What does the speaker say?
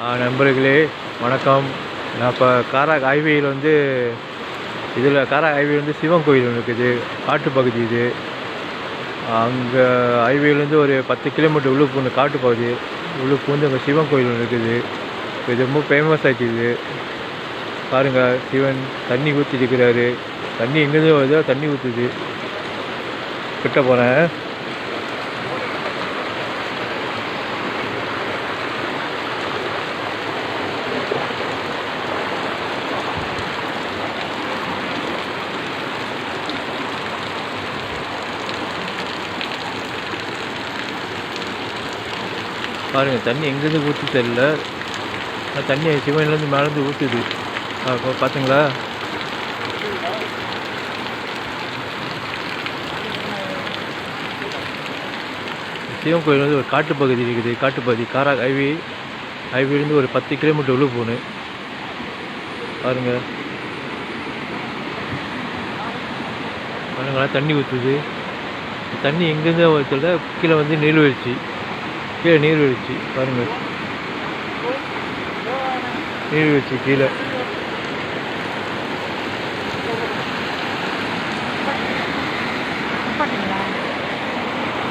நண்பர்களே வணக்கம். நான் இப்போ காராக் ஹைவேயில் வந்து இதில் காராக் ஹைவே வந்து சிவன் கோயில் ஒன்று இருக்குது காட்டுப்பகுதி இது. அங்கே ஹைவேலேருந்து ஒரு பத்து கிலோமீட்டர் உள்ளுக்கு பூந்து காட்டுப்பகுதி உள்ளுக்கு பூந்து அங்கே சிவன் கோயில் ஒன்று இருக்குது. இது ரொம்ப ஃபேமஸ் ஆச்சு இது. பாருங்கள் சிவன் தண்ணி ஊற்றிட்டு இருக்கிறாரு. தண்ணி எங்கேருந்து வருதோ தண்ணி ஊற்றுது கிட்ட போகிறேன் பாருங்கள் தண்ணி எங்கேருந்து ஊற்றி தெரியல. தண்ணி சிவன்லேருந்து மேலேருந்து ஊற்றுது அப்போ பார்த்துங்களா சிவன் கோயில் வந்து ஒரு காட்டுப்பகுதி இருக்குது காட்டுப்பகுதி காரா ஹைவே ஹைவேலேருந்து ஒரு பத்து கிலோமீட்டர் உள்ளே போகணும் பாருங்க. பாருங்களா தண்ணி ஊற்றுது தண்ணி எங்கேருந்து தெரியல கீழே வந்து நீர்வீழ்ச்சி. கீழே நீர்வீழ்ச்சி பாருங்க நீர்வீழ்ச்சி கீழே